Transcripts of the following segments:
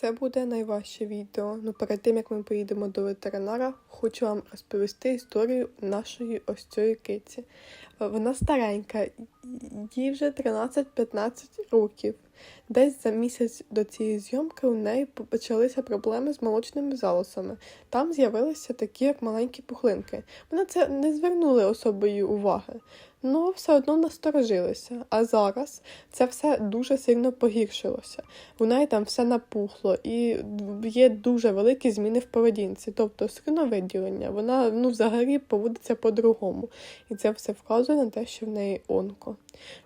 Це буде найважче відео. Ну перед тим як ми поїдемо до ветеринара, хочу вам розповісти історію нашої ось цієї киці. Е, Вона старенька, їй вже 13-15 років. Десь за місяць до цієї зйомки у неї почалися проблеми з молочними залозами. Там з'явилися такі, як маленькі пухлинки. Ми на це не звернули особої уваги, але все одно насторожилися. А зараз це все дуже сильно погіршилося. У неї там все напухло і є дуже великі зміни в поведінці, тобто слюновиділення. Вона ну, взагалі поводиться по-другому. І це все вказує на те, що в неї онко.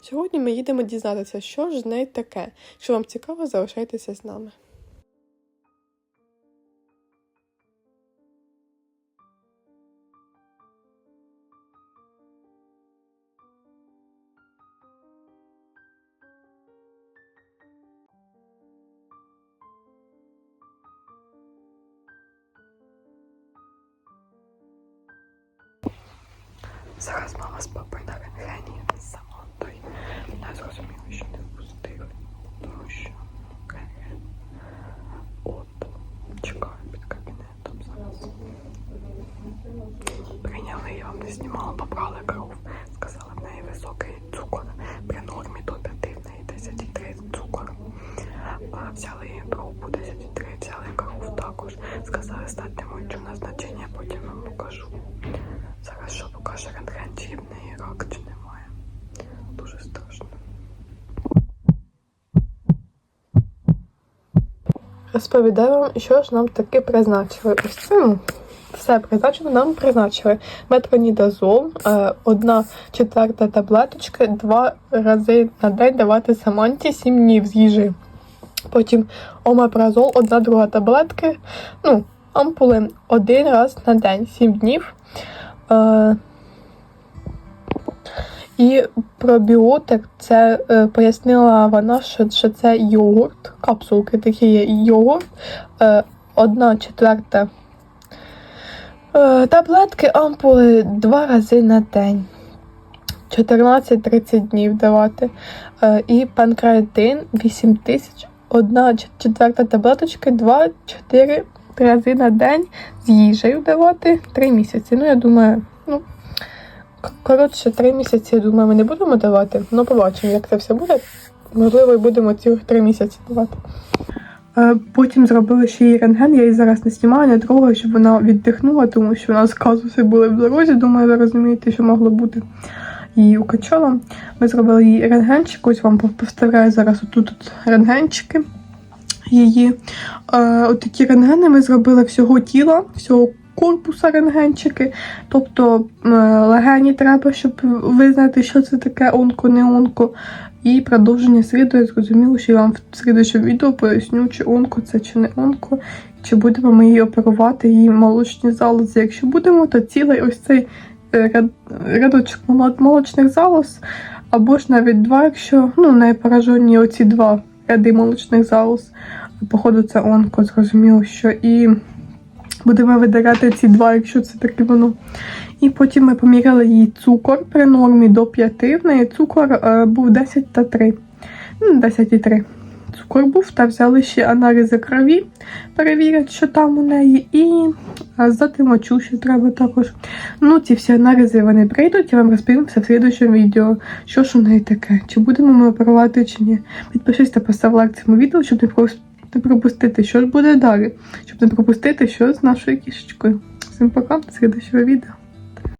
Сьогодні ми їдемо дізнатися, що ж з нею таке. Якщо вам цікаво, залишайтеся з нами. Зараз мама з папою на рентгені з самотою. Не зрозуміла, що не впустили. Тому що рентген. От. Чекаю під кабінетом зараз. Прийняли, я вам не знімала, побрали кров. Сказали, в неї високий цукор. При нормі до 5 в неї 10,3 цукор. Взяли її пробу 10,3, взяли кров також. Сказали, стати мочу назначення, потім вам покажу. Зараз що покаже рентген, чи в неї рак, чи немає. Дуже страшно. Розповідаю вам, що ж нам таки призначили. Ось ну, все призначено, нам призначили метронідазол, е, одна четверта таблеточки, два рази на день давати саманті 7 днів з їжі. Потім омепразол, одна друга таблетки, ну, ампули один раз на день, 7 днів. Е, і пробіотик, це е, пояснила вона, що, що це йогурт, капсулки такі є йогурт, е, одна четверта таблетки, ампули два рази на день. 14-30 днів давати. Е, і панкреатин 8 тисяч, одна четверта таблеточки, 2-4 рази на день з їжею давати 3 місяці. Ну, я думаю, ну, коротше, 3 місяці, я думаю, ми не будемо давати. Ну, побачимо, як це все буде. Можливо, і будемо цілих 3 місяці давати. Е, Потім зробили ще її рентген, я її зараз не знімаю, не трогаю, щоб вона віддихнула, тому що у нас казуси були в дорозі. Думаю, ви розумієте, що могло бути. Її укачала. Ми зробили її рентгенчик, ось вам повставляю зараз отут от рентгенчики її. Е, от такі рентгени ми зробили всього тіла, всього корпуса рентгенчики. Тобто е, легені треба, щоб визнати, що це таке онко, не онко. І продовження сліду, я зрозуміло, що я вам в слідчому відео поясню, чи онко це чи не онко, чи будемо ми її оперувати, її молочні залози. Якщо будемо, то цілий ось цей е, рядочок молочних залоз, або ж навіть два, якщо ну, не поражені оці два ряди молочних залоз. Походу, це онко, зрозуміло, що і будемо видаляти ці два, якщо це таке воно. І потім ми поміряли їй цукор при нормі до 5. В неї цукор е, був 10 та 3. Ну, 10,3 цукор був, та взяли ще аналізи крові, перевірять, що там у неї, і е, здати мочу ще треба також. Ну, ці всі аналізи вони прийдуть, я вам розповім все в слідчому відео, що ж у неї таке, чи будемо ми оперувати, чи ні. Підпишись та постав лайк цьому відео, щоб не прос- не пропустити, що ж буде далі, щоб не пропустити, що з нашою кішечкою. Всім пока, до слідчого відео.